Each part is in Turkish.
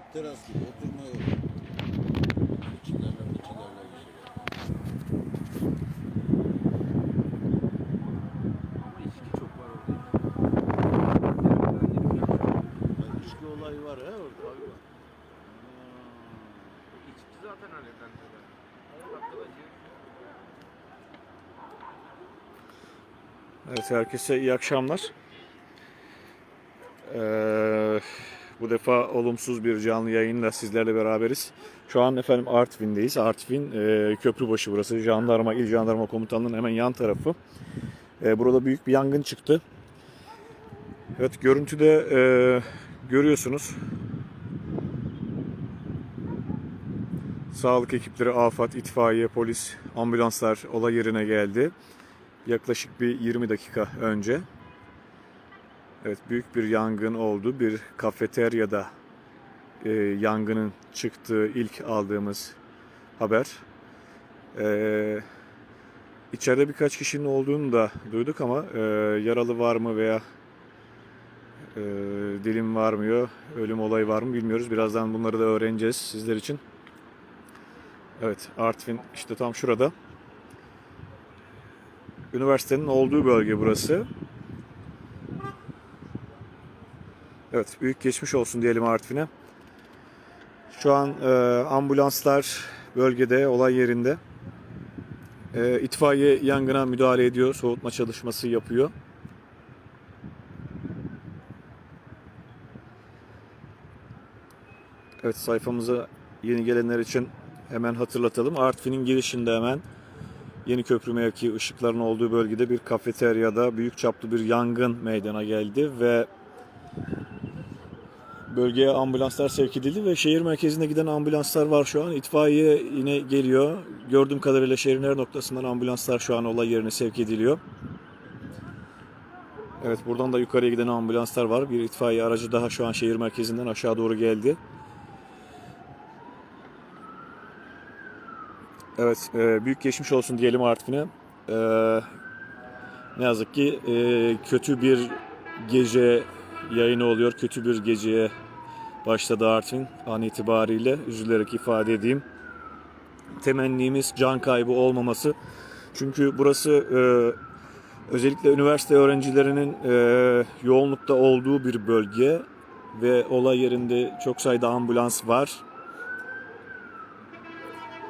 Bak teras gibi oturma yok. Fıçılarla fıçılarla İçki çok var orada. İçki olayı var he orada. Tabii var. İçki zaten halleden de. Baklava Evet herkese iyi akşamlar. Ee, bu defa olumsuz bir canlı yayınla sizlerle beraberiz. Şu an efendim Artvin'deyiz. Artvin e, Köprübaşı burası. Jandarma, İl Jandarma Komutanlığı'nın hemen yan tarafı. E, burada büyük bir yangın çıktı. Evet görüntüde e, görüyorsunuz. Sağlık ekipleri, AFAD, itfaiye, polis, ambulanslar olay yerine geldi. Yaklaşık bir 20 dakika önce. Evet büyük bir yangın oldu. Bir kafeteryada e, yangının çıktığı ilk aldığımız haber. E, içeride birkaç kişinin olduğunu da duyduk ama e, yaralı var mı veya e, dilim varmıyor, ölüm olayı var mı bilmiyoruz. Birazdan bunları da öğreneceğiz sizler için. Evet Artvin işte tam şurada. Üniversitenin olduğu bölge burası. Evet, büyük geçmiş olsun diyelim Artvin'e. Şu an e, ambulanslar bölgede, olay yerinde. E, itfaiye yangına müdahale ediyor, soğutma çalışması yapıyor. Evet, sayfamıza yeni gelenler için hemen hatırlatalım. Artvin'in girişinde hemen Yeni Köprü mevki ışıkların olduğu bölgede bir kafeteryada büyük çaplı bir yangın meydana geldi ve bölgeye ambulanslar sevk edildi ve şehir merkezine giden ambulanslar var şu an. İtfaiye yine geliyor. Gördüğüm kadarıyla şehrin her noktasından ambulanslar şu an olay yerine sevk ediliyor. Evet buradan da yukarıya giden ambulanslar var. Bir itfaiye aracı daha şu an şehir merkezinden aşağı doğru geldi. Evet, e, büyük geçmiş olsun diyelim Artvin'e. E, ne yazık ki e, kötü bir gece yayını oluyor. Kötü bir geceye başladı Artvin an itibariyle. Üzülerek ifade edeyim. Temennimiz can kaybı olmaması. Çünkü burası e, özellikle üniversite öğrencilerinin e, yoğunlukta olduğu bir bölge ve olay yerinde çok sayıda ambulans var.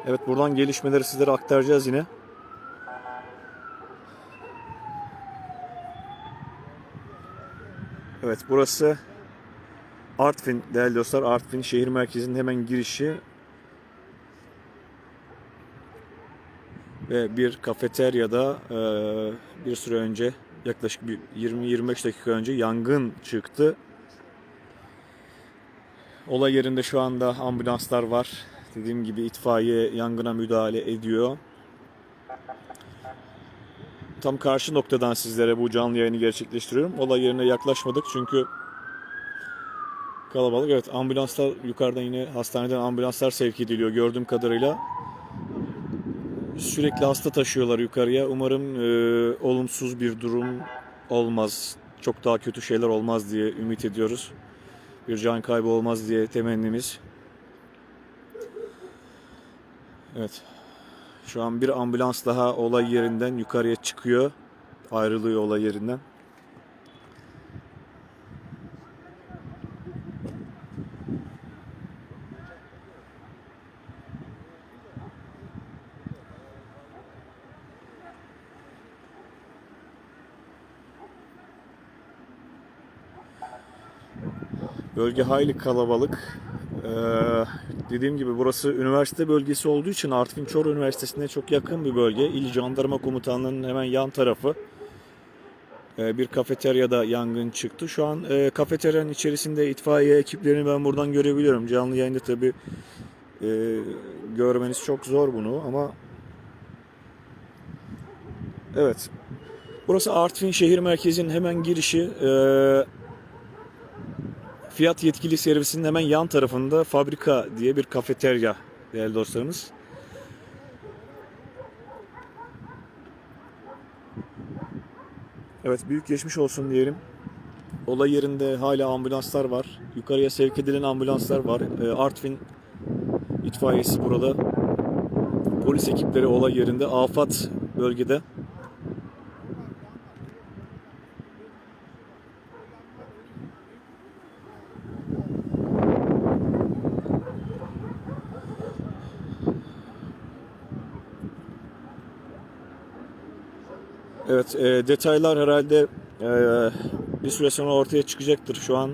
Evet buradan gelişmeleri sizlere aktaracağız yine. Evet burası Artvin değerli dostlar. Artvin şehir merkezinin hemen girişi. Ve bir kafeteryada e, bir süre önce yaklaşık bir 20-25 dakika önce yangın çıktı. Olay yerinde şu anda ambulanslar var. Dediğim gibi itfaiye yangına müdahale ediyor. Tam karşı noktadan sizlere bu canlı yayını gerçekleştiriyorum. Olay yerine yaklaşmadık çünkü kalabalık. Evet ambulanslar yukarıdan yine hastaneden ambulanslar sevk ediliyor gördüğüm kadarıyla. Sürekli hasta taşıyorlar yukarıya. Umarım e, olumsuz bir durum olmaz. Çok daha kötü şeyler olmaz diye ümit ediyoruz. Bir can kaybı olmaz diye temennimiz. Evet. Şu an bir ambulans daha olay yerinden yukarıya çıkıyor. Ayrılıyor olay yerinden. Bölge hayli kalabalık. Ee, dediğim gibi burası üniversite bölgesi olduğu için Artvin Çoruh Üniversitesi'ne çok yakın bir bölge. İl Jandarma Komutanlığı'nın hemen yan tarafı. Ee, bir kafeteryada yangın çıktı. Şu an e, kafeteryanın içerisinde itfaiye ekiplerini ben buradan görebiliyorum. Canlı yayında tabi e, görmeniz çok zor bunu ama evet. Burası Artvin şehir merkezinin hemen girişi. Ee, Fiyat yetkili servisinin hemen yan tarafında fabrika diye bir kafeterya değerli dostlarımız. Evet büyük geçmiş olsun diyelim. olay yerinde hala ambulanslar var. Yukarıya sevk edilen ambulanslar var. E, Artvin itfaiyesi burada. Polis ekipleri olay yerinde. Afat bölgede. Evet, e, detaylar herhalde e, bir süre sonra ortaya çıkacaktır. Şu an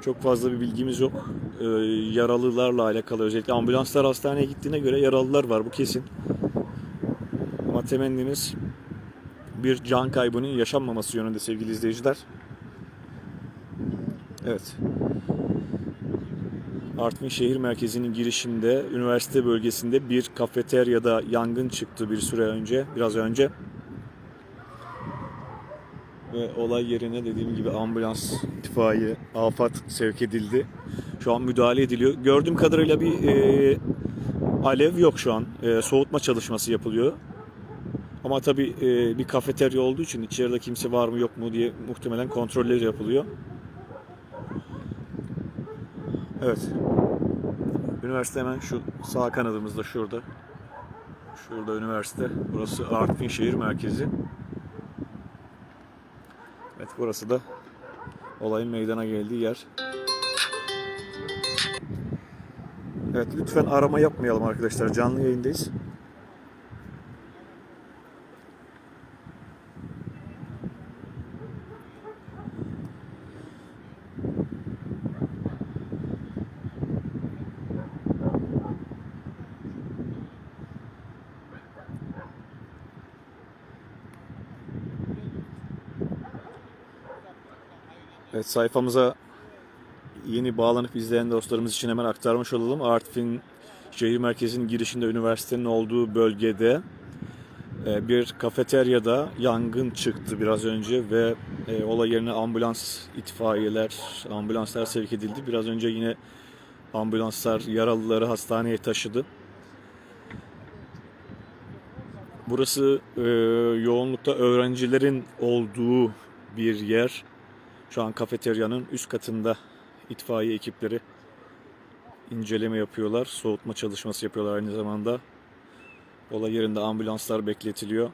çok fazla bir bilgimiz yok. E, yaralılarla alakalı özellikle ambulanslar hastaneye gittiğine göre yaralılar var bu kesin. Ama temennimiz bir can kaybının yaşanmaması yönünde sevgili izleyiciler. Evet. Artvin şehir merkezinin girişinde, üniversite bölgesinde bir kafeteryada yangın çıktı bir süre önce, biraz önce. Ve olay yerine dediğim gibi ambulans, itfaiye, afat sevk edildi. Şu an müdahale ediliyor. Gördüğüm kadarıyla bir e, alev yok şu an. E, soğutma çalışması yapılıyor. Ama tabii e, bir kafeterya olduğu için içeride kimse var mı yok mu diye muhtemelen kontrolleri yapılıyor. Evet. Üniversite hemen şu sağ kanadımızda şurada. Şurada üniversite. Burası Artvin şehir merkezi. Evet burası da olayın meydana geldiği yer. Evet lütfen arama yapmayalım arkadaşlar. Canlı yayındayız. Evet sayfamıza yeni bağlanıp izleyen dostlarımız için hemen aktarmış olalım. Artvin şehir merkezinin girişinde üniversitenin olduğu bölgede e, bir kafeteryada yangın çıktı biraz önce ve e, olay yerine ambulans, itfaiyeler, ambulanslar sevk edildi. Biraz önce yine ambulanslar yaralıları hastaneye taşıdı. Burası e, yoğunlukta öğrencilerin olduğu bir yer. Şu an kafeteryanın üst katında itfaiye ekipleri inceleme yapıyorlar. Soğutma çalışması yapıyorlar aynı zamanda. Olay yerinde ambulanslar bekletiliyor.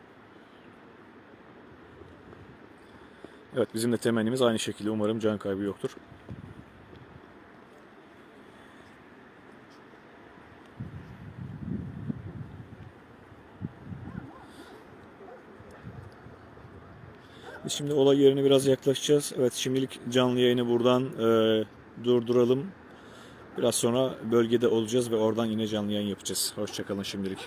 Evet bizim de temennimiz aynı şekilde. Umarım can kaybı yoktur. Biz şimdi olay yerine biraz yaklaşacağız. Evet şimdilik canlı yayını buradan e, durduralım. Biraz sonra bölgede olacağız ve oradan yine canlı yayın yapacağız. Hoşçakalın şimdilik.